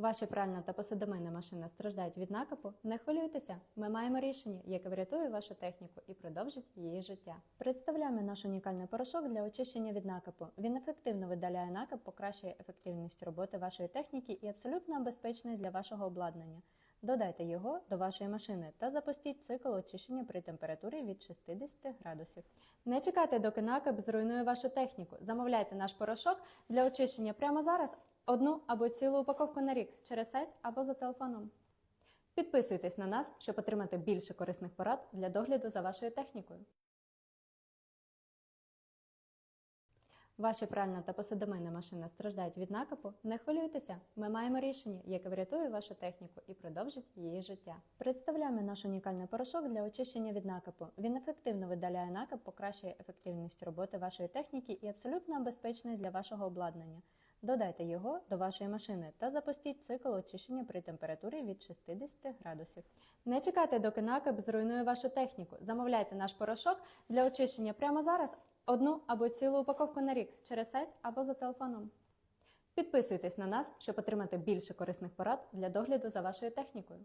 Ваша пральна та посудомийна машина страждають від накипу? Не хвилюйтеся, ми маємо рішення, яке врятує вашу техніку і продовжить її життя. Представляємо наш унікальний порошок для очищення від накипу. Він ефективно видаляє накип, покращує ефективність роботи вашої техніки і абсолютно безпечний для вашого обладнання. Додайте його до вашої машини та запустіть цикл очищення при температурі від 60 градусів. Не чекайте, доки накип зруйнує вашу техніку. Замовляйте наш порошок для очищення прямо зараз одну або цілу упаковку на рік через сайт або за телефоном. Підписуйтесь на нас, щоб отримати більше корисних порад для догляду за вашою технікою. Ваша пральна та посудомийна машина страждають від накипу? Не хвилюйтеся, ми маємо рішення, яке врятує вашу техніку і продовжить її життя. Представляємо наш унікальний порошок для очищення від накипу. Він ефективно видаляє накип, покращує ефективність роботи вашої техніки і абсолютно безпечний для вашого обладнання. Додайте його до вашої машини та запустіть цикл очищення при температурі від 60 градусів. Не чекайте, доки накип зруйнує вашу техніку. Замовляйте наш порошок для очищення прямо зараз одну або цілу упаковку на рік через сайт або за телефоном. Підписуйтесь на нас, щоб отримати більше корисних порад для догляду за вашою технікою.